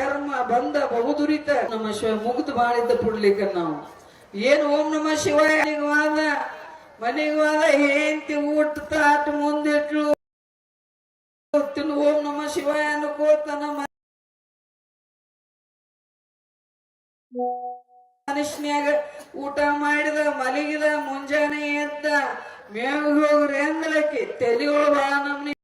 ಕರ್ಮ ಬಂದ ಬಹುದುರಿತ. ನಮ್ಮ ಶಿವ ಮುಗ್ದು ಬಾಳಿದ್ದ ಪುಡ್ಲಿಕ್ಕ ನಾವು. ಏನು ಓಂ ನಮ ಶಿವಾಯ? ಮನೆಗ್ ವಾದ ಮನೆಗೆ ವಾದ ಹೆಂಡತಿ ಊಟ ತಾಟ ಮುಂದಿಟ್ಲು. ತಿನ್ನು ಓಂ ನಮ ಶಿವಾಯ ಅನ್ಕೋತ ನಮ್ಮ ಮನುಷ್ಯನಾಗ ಊಟ ಮಾಡಿದ, ಮಲಗಿದ, ಮುಂಜಾನೆ ಎದ್ದ ಮೇಗ ಹೋಗ್ರಿ ಅಂದ್ಲಕ್ಕಿ ತಲೆಗಳು ಬಾಳ ನಮ್ನಿ.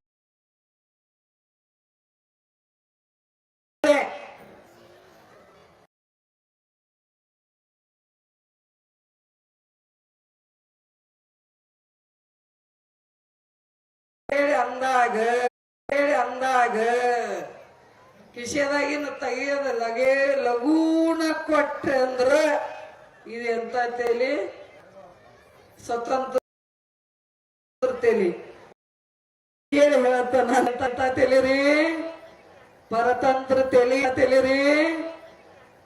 ಅಂದಾಗ, ಹೇಳಿ ಅಂದಾಗ ಕಿಶೆದಾಗಿನ ತೆಗಿಯೋದ ಲಗೇ ಲಗೂನ ಕೊಟ್ಟೆ ಅಂದ್ರ ಇದು ಎಂತ ತೇಲಿ ಸ್ವತಂತ್ರ ತೇಲಿ. ಹೇಳಿ ನಾನು ಎಂತ ತೆಲಿರಿ? ಪರತಂತ್ರ ತೆಲಿ ತೆಲಿರಿ?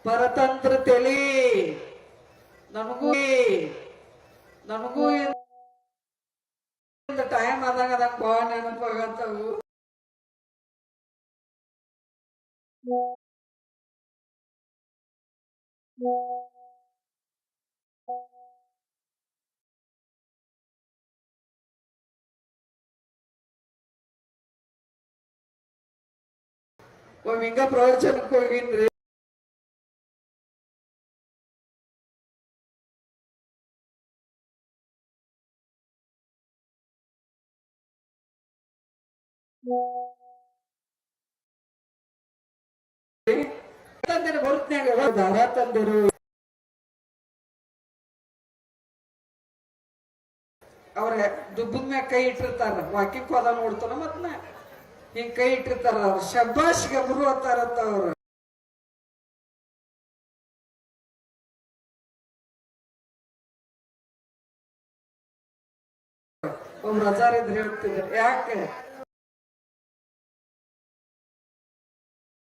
ಪರತಂತ್ರ ತೆಲಿ. ನಮಗೂ ನಮಗೂ ಟೈಮ್ ಆದಾಗ ఇంకా ప్రవచనం Thank you. ತಂದಿರ ಬರುತ್ನ್ಯಾಗ ದಾರ ತಂದಿರು ಅವ್ರ ದುಬ್ಬದ ಮ್ಯಾಗ ಕೈ ಇಟ್ಟಿರ್ತಾರ ವಾಕಿಂಗ್ ಹೋದ ನೋಡ್ತಾನ ಮತ್ನ? ಹಿಂಗ್ ಕೈ ಇಟ್ಟಿರ್ತಾರ, ಅವ್ರ ಶಬ್ಬಾಷ್ ಗಬ್ರು ಅಂತಾರಂತ ಅವ್ರು. ಒಬ್ರು ರಜಾರಿದ್ರೆ ಹೇಳ್ತಿದ್ರು ಯಾಕೆ?